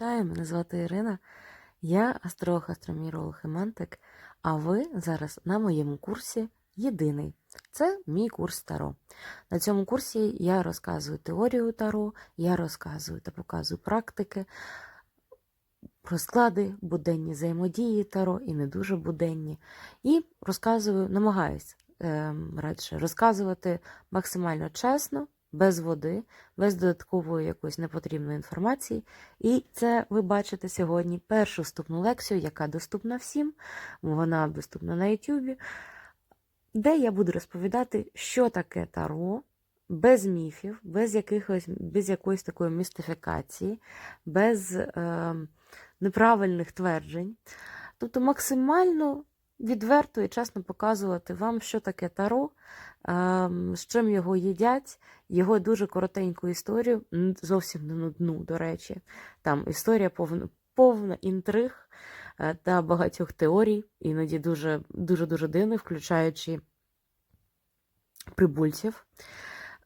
Вітаю, мене звати Ірина. Я астролог, астроміролог і мантик, а ви зараз на моєму курсі єдиний. Це мій курс Таро. На цьому курсі я розказую теорію Таро, я розказую та показую практики, розклади, буденні взаємодії Таро і не дуже буденні. І розказую, намагаюсь ем, радше розказувати максимально чесно, без води, без додаткової якоїсь непотрібної інформації. І це ви бачите сьогодні першу вступну лекцію, яка доступна всім. Вона доступна на YouTube, де я буду розповідати, що таке таро. Без міфів, без якихось, без якоїсь такої містифікації, без е, неправильних тверджень. Тобто максимально відверто і чесно показувати вам, що таке таро, е, з чим його їдять, його дуже коротеньку історію, зовсім не нудну, до речі. Там історія повна, повна інтриг е, та багатьох теорій, іноді дуже дуже дуже дивних, включаючи прибульців.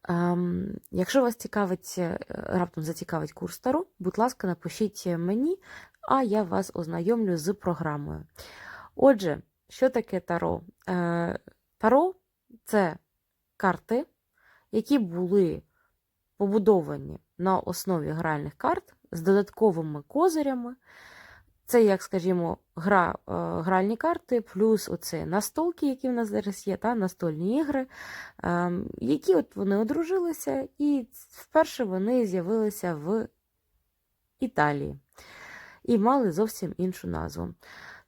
Ем, якщо вас цікавить, е, раптом зацікавить курс Таро, будь ласка, напишіть мені, а я вас ознайомлю з програмою. Отже, що таке Таро? Е, Таро це карти, які були побудовані на основі гральних карт з додатковими козирями. Це, як скажімо, гра, е, гральні карти, плюс оце настолки, які в нас зараз є, та настольні ігри, ем, які от вони одружилися, і вперше вони з'явилися в Італії і мали зовсім іншу назву.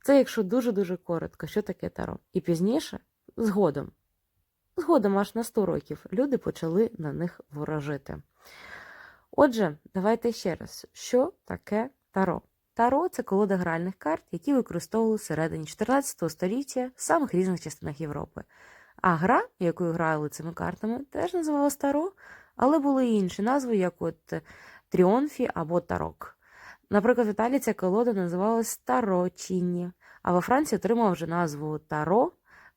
Це, якщо дуже-дуже коротко, що таке таро. І пізніше, згодом, згодом аж на 100 років, люди почали на них ворожити. Отже, давайте ще раз, що таке таро? Таро це колода гральних карт, які використовували всередині 14 століття в самих різних частинах Європи. А гра, якою грали цими картами, теж називалась таро, але були й інші назви, як от Тріонфі або Тарок. Наприклад, в Італії ця колода називалась Тарочінні, а во Франції отримала вже назву Таро.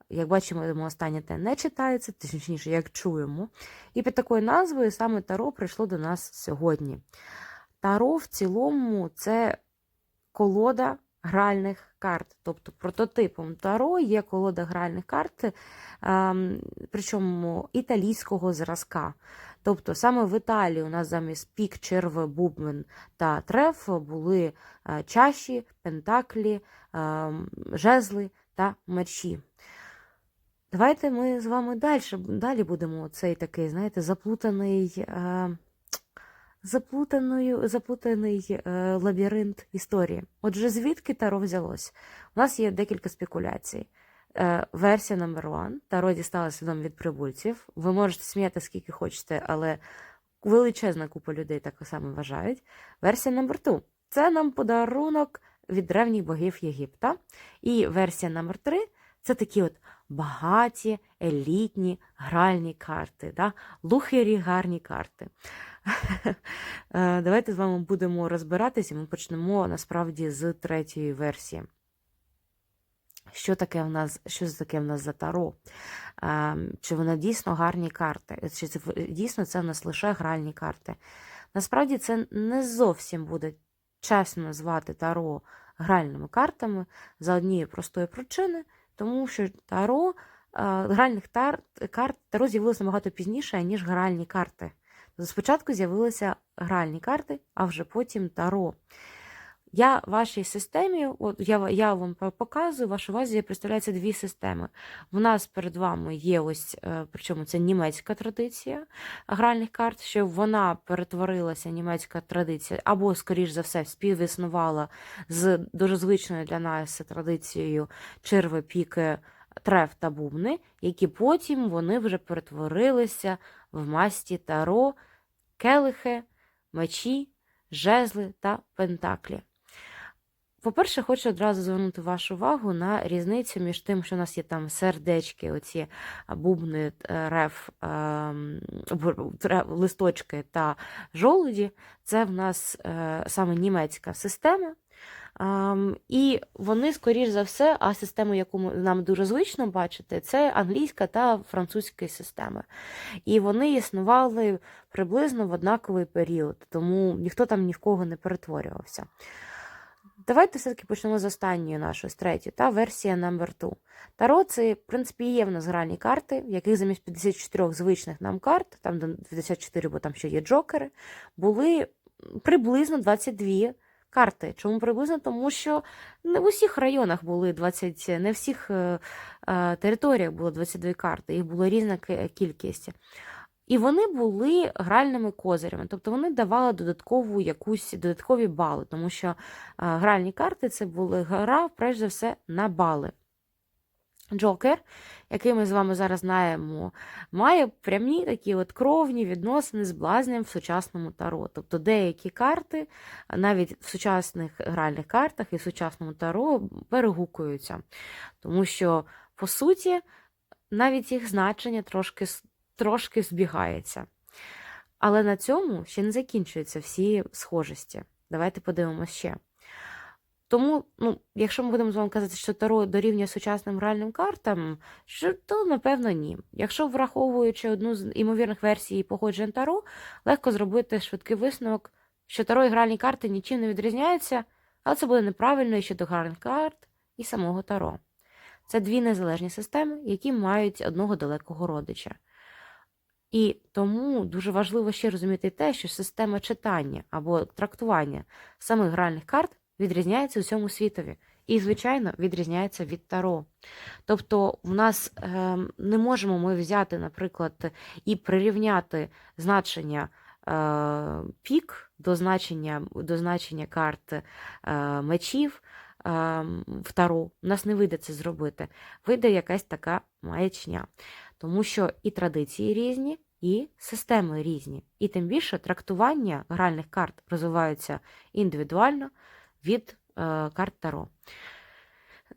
Як бачимо, останнє те не читається, точніше, як чуємо. І під такою назвою саме Таро прийшло до нас сьогодні. Таро в цілому це колода гральних карт. Тобто прототипом Таро є колода гральних карт, ем, причому італійського зразка. Тобто саме в Італії у нас замість пік, черви, бубен та треф були е, чаші, пентаклі, е, жезли та мечі. Давайте ми з вами далі, далі будемо цей такий, знаєте, заплутаний, е, заплутаною, заплутаний е, лабіринт історії. Отже, звідки Таро взялось? У нас є декілька спекуляцій. Е, версія номер one. Таро дісталася нам від прибульців. Ви можете сміяти скільки хочете, але величезна купа людей так само вважають. Версія номер two. Це нам подарунок від древніх богів Єгипта. І версія номер три це такі от багаті, елітні гральні карти. Да? Лухері гарні карти. Е, Давайте з вами будемо розбиратися. Ми почнемо насправді з третьої версії. Що таке в нас, що таке в нас за таро? Чи вони дійсно гарні карти? Чи це дійсно це в нас лише гральні карти? Насправді це не зовсім буде чесно назвати таро гральними картами за однієї простої причини, тому що таро гральних тар, карт таро з'явилося набагато пізніше, ніж гральні карти. Спочатку з'явилися гральні карти, а вже потім таро. Я вашій системі, от я, я вам показую, в вашій увазі представляється дві системи. В нас перед вами є ось, е, причому це німецька традиція гральних карт, що вона перетворилася, німецька традиція, або, скоріш за все, співіснувала з дуже звичною для нас традицією черви, піки, треф та бубни, які потім вони вже перетворилися в масті таро, келихи, мечі, жезли та пентаклі. По-перше, хочу одразу звернути вашу увагу на різницю між тим, що у нас є там сердечки, оці бубни, е, тре- листочки та жолуді. Це в нас е, саме німецька система. І вони, скоріш за все, а систему, яку нам дуже звично бачити, це англійська та французька системи. І вони існували приблизно в однаковий період, тому ніхто там ні в кого не перетворювався. Давайте все-таки почнемо з останньої нашої, з третьої, та версія number 2. Таро це, в принципі, є в нас гральні карти, в яких замість 54 звичних нам карт, там до 54, бо там ще є джокери, були приблизно 22 карти. Чому приблизно? Тому що не в усіх районах були 20, не в всіх е, е, територіях було 22 карти, їх була різна кількість. І вони були гральними козирями, тобто вони давали додаткову якусь додаткові бали, тому що гральні карти це були гра, перш за все, на бали. Джокер, який ми з вами зараз знаємо, має прямі такі от кровні відносини з блазнем в сучасному таро. Тобто деякі карти, навіть в сучасних гральних картах і в сучасному таро перегукуються. Тому що, по суті, навіть їх значення трошки, трошки збігається. Але на цьому ще не закінчуються всі схожості. Давайте подивимося ще. Тому, ну, якщо ми будемо з вами казати, що Таро дорівнює сучасним гральним картам, то напевно ні. Якщо враховуючи одну з імовірних версій походжень Таро, легко зробити швидкий висновок, що Таро і гральні карти нічим не відрізняються, але це буде неправильно і щодо гральних карт і самого Таро. Це дві незалежні системи, які мають одного далекого родича. І тому дуже важливо ще розуміти те, що система читання або трактування самих гральних карт відрізняється у всьому світові. І, звичайно, відрізняється від таро. Тобто, в нас е, не можемо ми взяти, наприклад, і прирівняти значення е, пік до значення, до значення карт е, мечів е, в таро. У нас не вийде це зробити. Вийде якась така маячня. Тому що і традиції різні, і системи різні. І тим більше трактування гральних карт розвиваються індивідуально від е, карт Таро.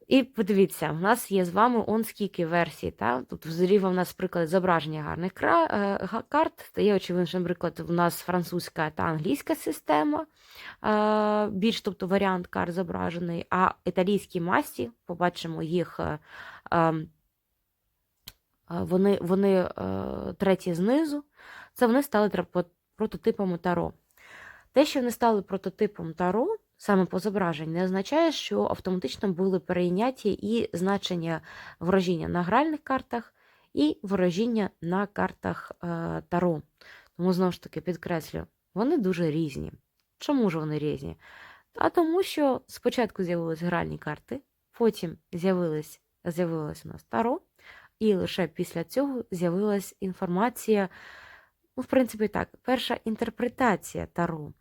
І подивіться, у нас є з вами он скільки версій. Та? Тут зліва у нас приклад зображення гарних е, карт. Та є очевидно, наприклад, у нас французька та англійська система, е, більш тобто варіант карт зображений, а італійські масті, побачимо їх. Вони, вони е, треті знизу, це вони стали прототипами Таро. Те, що вони стали прототипом Таро, саме по зображенню, не означає, що автоматично були перейняті і значення ворожіння на гральних картах, і ворожіння на картах е, Таро. Тому, знову ж таки, підкреслю, вони дуже різні. Чому ж вони різні? А тому, що спочатку з'явились гральні карти, потім з'явилось у нас Таро, і лише після цього з'явилась інформація. Ну, в принципі, так, перша інтерпретація Таро,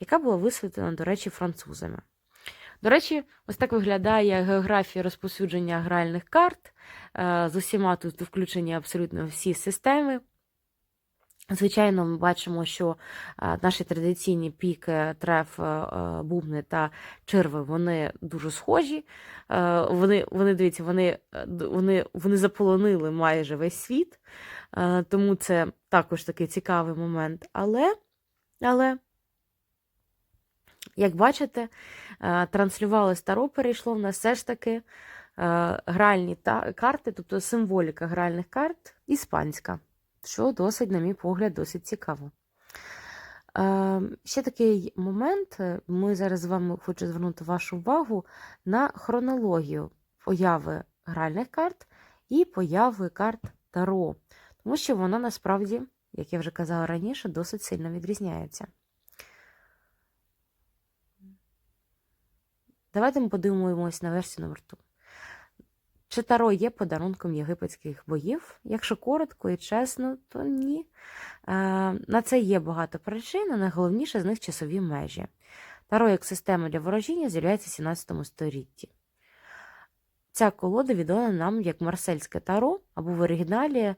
яка була висвітлена, до речі, французами. До речі, ось так виглядає географія розповсюдження гральних карт. Е, З усіма тут включені абсолютно всі системи. Звичайно, ми бачимо, що наші традиційні піки, треф, е, е, бубни та черви вони дуже схожі. Е, Вони, вони дивіться, вони, вони, вони заполонили майже весь світ. Тому це також такий цікавий момент. Але, але як бачите, транслювали старо перейшло в нас все ж таки гральні карти, тобто символіка гральних карт іспанська, що досить, на мій погляд, досить цікаво. Е, Ще такий момент. Ми зараз з вами хочу звернути вашу увагу на хронологію появи гральних карт і появи карт Таро, тому що вона насправді, як я вже казала раніше, досить сильно відрізняється. Давайте ми подивимось на версію номер 2. Чи Таро є подарунком єгипетських боїв? Якщо коротко і чесно, то ні. Е, На це є багато причин, а найголовніше з них часові межі. Таро як система для ворожіння з'являється в 17 столітті. Ця колода відома нам як Марсельське Таро або в оригіналі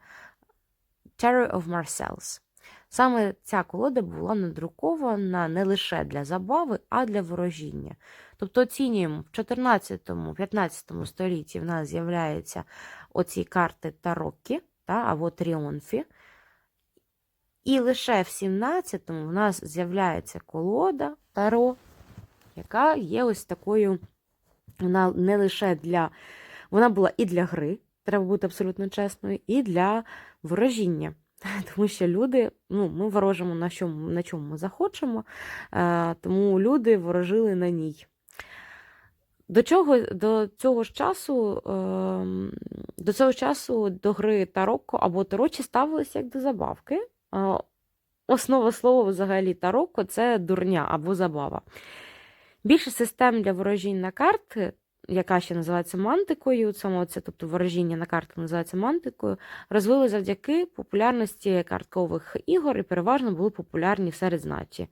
Tarot of Marcells. Саме ця колода була надрукована не лише для забави, а для ворожіння. Тобто оцінюємо, в 14-15 столітті в нас з'являються оці карти Тароккі та, або Тріумфі. І лише в 17-му в нас з'являється колода Таро яка є ось такою, вона не лише для. Вона була і для гри, треба бути абсолютно чесною, і для ворожіння. Тому що люди, ну, ми ворожимо на чому, на чому ми захочемо, е, тому люди ворожили на ній. До чого до цього ж часу, ем, до цього часу до гри Тарокко або Тарочі ставилися як до забавки. Е, Основа слова взагалі Тарокко це дурня або забава. Більше систем для ворожінь на карти, яка ще називається мантикою, саме це, тобто ворожіння на карти називається мантикою, розвили завдяки популярності карткових ігор і переважно були популярні серед знаті.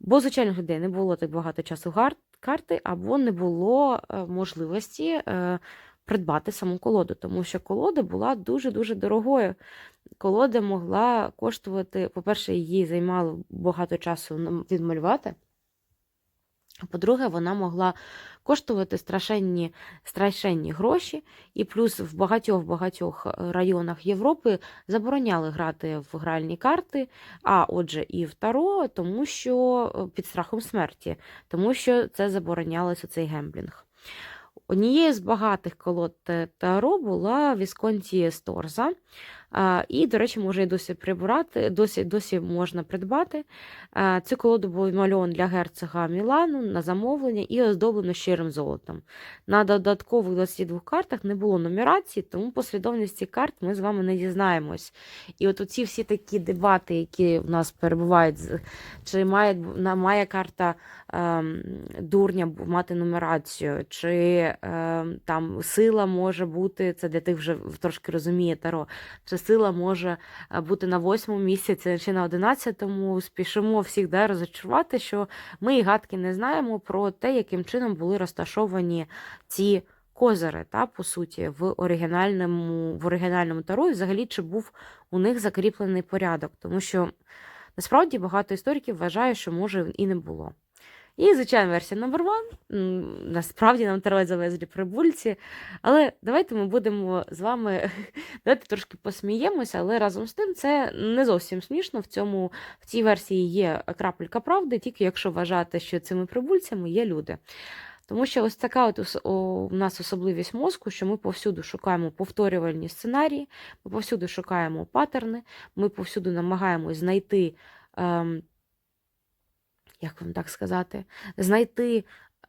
Бо звичайних людей не було так багато часу карти, або не було е, можливості е, придбати саму колоду, тому що колода була дуже-дуже дорогою. Колода могла коштувати, по-перше, її займало багато часу відмалювати. По-друге, вона могла коштувати страшенні, страшенні гроші, і плюс в багатьох-багатьох районах Європи забороняли грати в гральні карти, а отже, і в Таро, тому що е, під страхом смерті, тому що це заборонялося цей гемблінг. Однією з багатих колод Таро була Вісконті Сторза. І, до речі, може і досі прибирати, досі, досі можна придбати. Колоду був відмальовано для герцога Мілану на замовлення і оздоблено щирим золотом. На додаткових 22 картах не було нумерації, тому послідовності карт ми з вами не дізнаємось. І от оці всі такі дебати, які в нас перебувають, чи має, має карта ем, дурня мати нумерацію, чи ем, там сила може бути, це для тих вже трошки розуміє Таро, сила може е, бути на восьмому місяці чи на одинадцятому. Спішимо всіх да, розчарувати, що ми і гадки не знаємо про те, яким чином були розташовані ці козири, та, по суті, в оригінальному, в оригінальному таро, і взагалі чи був у них закріплений порядок, тому що насправді багато істориків вважає, що може і не було. І, звичайно, версія номер one. Насправді нам таро завезли прибульці. Але давайте ми будемо з вами давайте трошки посміємося, але разом з тим це не зовсім смішно. В цьому в цій версії є крапелька правди, тільки якщо вважати, що цими прибульцями є люди. Тому що ось така от у нас особливість мозку, що ми повсюду шукаємо повторювальні сценарії, ми повсюду шукаємо паттерни, ми повсюду намагаємось знайти, ем, як вам так сказати, знайти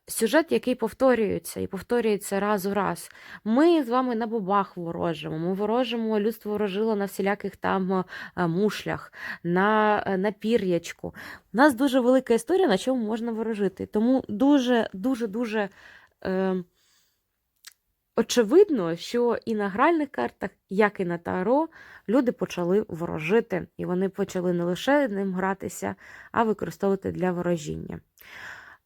сюжет, який повторюється, і повторюється раз у раз. Ми з вами на бобах ворожимо, ми ворожимо, людство ворожило на всіляких там е, мушлях, на, е, на пір'ячку. У нас дуже велика історія, на чому можна ворожити. Тому дуже, дуже, дуже е, очевидно, що і на гральних картах, як і на таро, люди почали ворожити, і вони почали не лише ним гратися, а використовувати для ворожіння.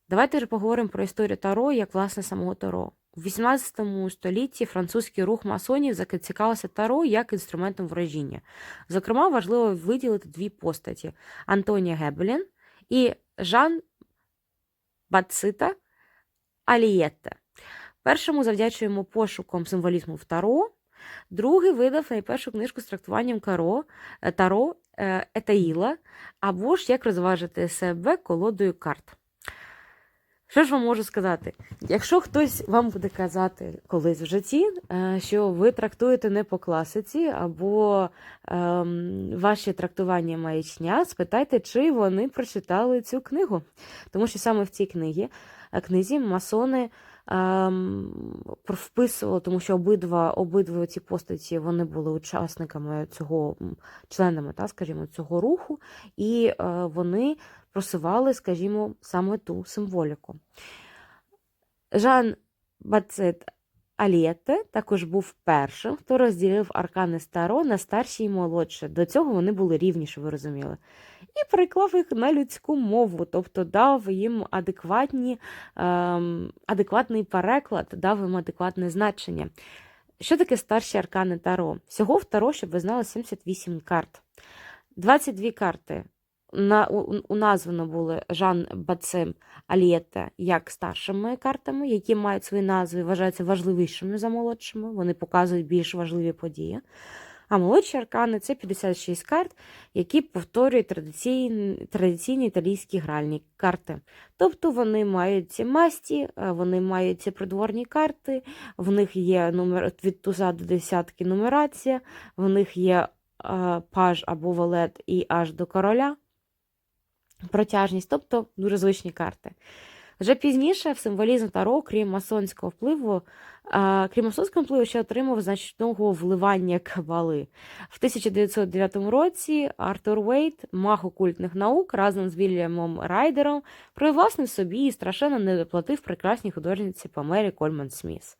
Давайте ж поговоримо про історію Таро як власне самого Таро. У 18 столітті французький рух масонів зацікавився Таро як інструментом ворожіння. Зокрема, важливо виділити дві постаті: Антонія Гебелін і Жан Бацита Алієтте. Першому завдячуємо пошуком символізму в Таро, другий видав найпершу книжку з трактуванням Каро, е, Таро е, Етаїла, або ж як розважити себе колодою карт. Що ж вам можу сказати? Якщо хтось вам буде казати колись в житті, е, що ви трактуєте не по класиці, або ем, ваші трактування маячня, спитайте, чи вони прочитали цю книгу. Тому що саме в цій книгі, книзі масони ем, вписували, тому що обидва, обидва ці постаті вони були учасниками цього, членами, та, скажімо, цього руху, і е, вони просували, скажімо, саме ту символіку. Жан Бацет Алієте також був першим, хто розділив аркани Старо на старші і молодші. До цього вони були рівні, що ви розуміли. І переклав їх на людську мову, тобто дав їм адекватні, ем, адекватний переклад, дав їм адекватне значення. Що таке старші аркани Таро? Всього в Таро, щоб ви знали, 78 карт. 22 карти на, у, у названо були Жан Бацим Алієте як старшими картами, які мають свої назви, вважаються важливішими за молодшими. Вони показують більш важливі події. а молодші аркани це 56 карт, які повторюють традиційні, традиційні італійські гральні карти. Тобто вони мають ці масті, е, вони мають ці придворні карти, в них є номер від туза до десятки нумерація, в них є е, паж або валет і аж до короля. Протяжність, тобто дуже звичні карти. Вже пізніше в символізм Таро, крім масонського впливу, крім масонського впливу, ще отримав значного вливання кабали. В 1909 році Артур Вейт, маг окультних наук, разом з Вільямом Райдером, привласнив собі і страшенно не доплатив прекрасній художниці Памелі Кольман Сміс.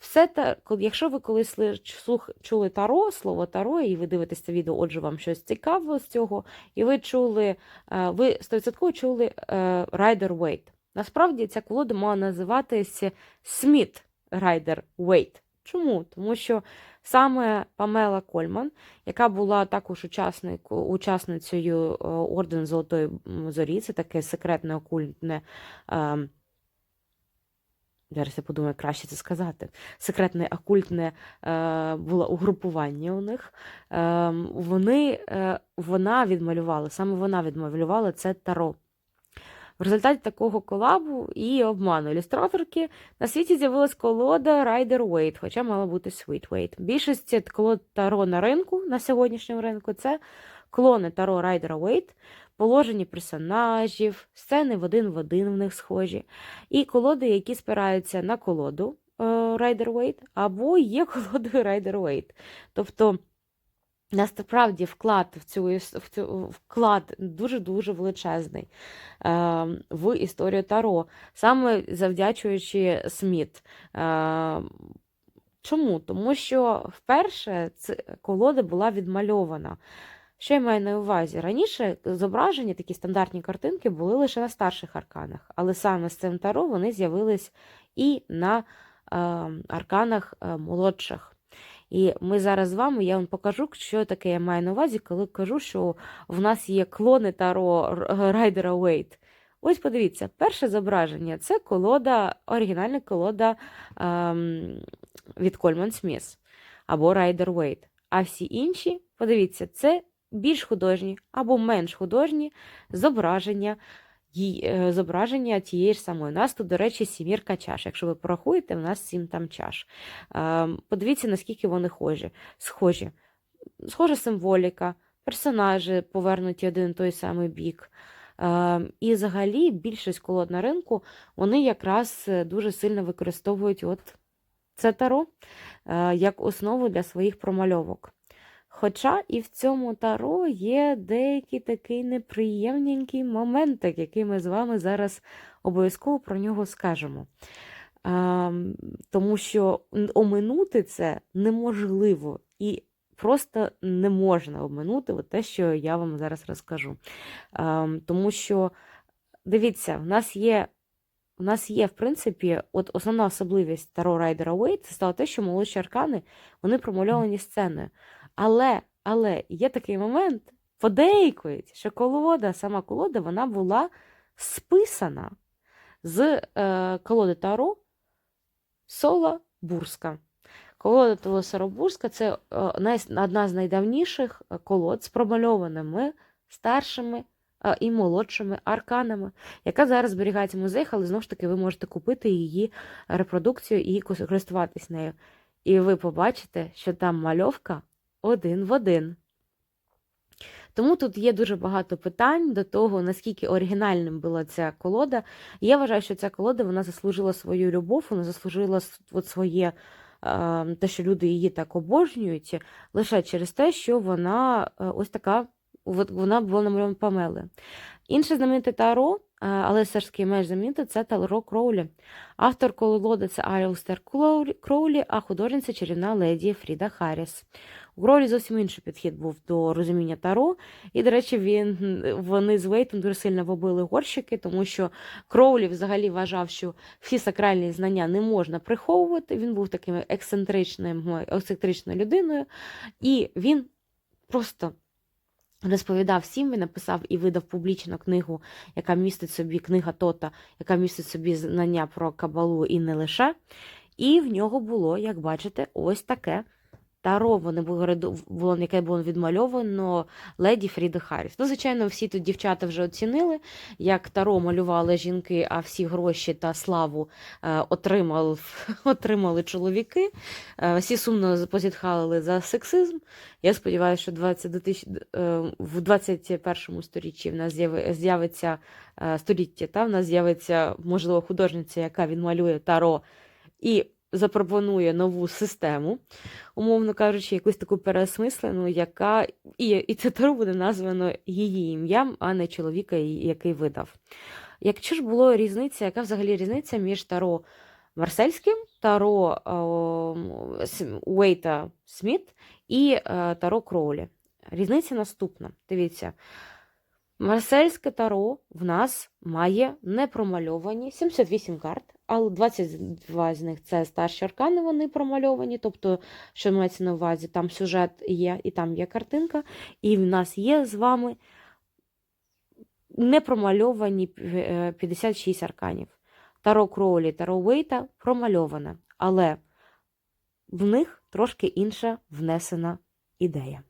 Все та, якщо ви колись чули таро, слово таро, і ви дивитесь це відео, отже, вам щось цікаво з цього, і ви чули, е, ви 100% чули Райдер Вейт. Насправді ця колода мала називатися Сміт Райдер Вейт. Чому? Тому що саме Памела Кольман, яка була також учасницею е, Ордену Золотої Зорі, це таке секретне окультне. Зараз я подумаю, краще це сказати. Секретне окультне е, було угрупування у них. Е, вони, е, вона відмалювала, саме вона відмалювала це таро. В результаті такого колабу і обману ілюстраторки на світі з'явилась колода Rider Waite, хоча мала бути Sweet Waite. Більшість колод таро на ринку, на сьогоднішньому ринку, це клони таро Райдера Waite, положені персонажів, сцени в один в один в них схожі, і колоди, які спираються на колоду е, Rider Waite, або є колодою Rider Waite. Тобто Насправді вклад в цю, в цю вклад дуже-дуже величезний е, в історію Таро, саме завдячуючи Сміт. Е, чому? Тому що вперше колода була відмальована. Що я маю на увазі? Раніше зображення, такі стандартні картинки, були лише на старших арканах, але саме з цим Таро вони з'явились і на е, арканах е, молодших. І ми зараз з вами, я вам покажу, що таке я маю на увазі, коли кажу, що в нас є клони Таро Райдера Уейт. Ось подивіться, перше зображення це колода, оригінальна колода ем, від Кольман Сміс або Райдер Уейт. А всі інші, подивіться, це більш художні або менш художні зображення е, зображення тієї ж самої. У нас тут, до речі, сімірка чаш. Якщо ви порахуєте, у нас сім там чаш. Ем, Подивіться, наскільки вони схожі. схожі. Схожа символіка, персонажі повернуті один і той самий бік. Ем, І взагалі більшість колод на ринку вони якраз е, дуже сильно використовують от це таро е, як основу для своїх промальовок. Хоча і в цьому таро є деякий такий неприємненький моментик, який ми з вами зараз обов'язково про нього скажемо. Ем, тому що оминути це неможливо і просто не можна оминути те, що я вам зараз розкажу. Ем, тому що, дивіться, в нас є. У нас є, в принципі, от основна особливість Таро Райдера Уейт це стало те, що молодші аркани вони промальовані сценою. Але, але є такий момент, подейкують, що колода, сама колода, вона була списана з е, колоди Таро Сола Бурська. Колода Таро Бурська це е, одна з найдавніших е, колод з промальованими старшими е, і молодшими арканами, яка зараз зберігається в музеях, але знову ж таки ви можете купити її репродукцію і користуватись нею. І ви побачите, що там мальовка один в один. Тому тут є дуже багато питань до того, наскільки оригінальним була ця колода. Я вважаю, що ця колода вона заслужила свою любов, вона заслужила от своє те, що люди її так обожнюють, лише через те, що вона е, ось така, от вона була намальована Памели. Інше знамените Таро, е, але все ж таки менш знамените, це Таро Кроулі. Автор колоди це Айлстер Кроулі, а художниця чарівна леді Фріда Харріс. У Кроулі зовсім інший підхід був до розуміння Таро. І, до речі, він, вони з Вейтом дуже сильно вобили горщики, тому що Кроулі взагалі вважав, що всі сакральні знання не можна приховувати. Він був таким ексцентричним, ексцентричною людиною, і він просто. Розповідав всім, він написав і видав публічно книгу, яка містить собі книга Тота, яка містить собі знання про кабалу і не лише. І в нього було, як бачите, ось таке Таро вони було, яке було відмальовано леді Фріди Харріс. Ну, звичайно, всі тут дівчата вже оцінили, як Таро малювали жінки, а всі гроші та славу е, отримали, отримали чоловіки. Е, всі сумно позітхали за сексизм. Я сподіваюся, що 20, 2000, е, в 21 сторіччі в нас з'яви- з'явиться століття, та в нас з'явиться, можливо, художниця, яка відмалює Таро і запропонує нову систему, умовно кажучи, якусь таку переосмислену, яка і, і це Таро буде названо її ім'ям, а не чоловіка, який видав. Якщо ж було різниця, яка взагалі різниця між Таро Марсельським, Таро Уейта Сміт і е, Таро Кроулі? Різниця наступна. Дивіться. Марсельське таро в нас має непромальовані 78 карт, але 22 з них це старші аркани, вони промальовані. Тобто, що мається на увазі, там сюжет є і там є картинка. І в нас є з вами непромальовані е, 56 арканів. Таро Кроулі, Таро Уейта промальоване, але в них трошки інша внесена ідея.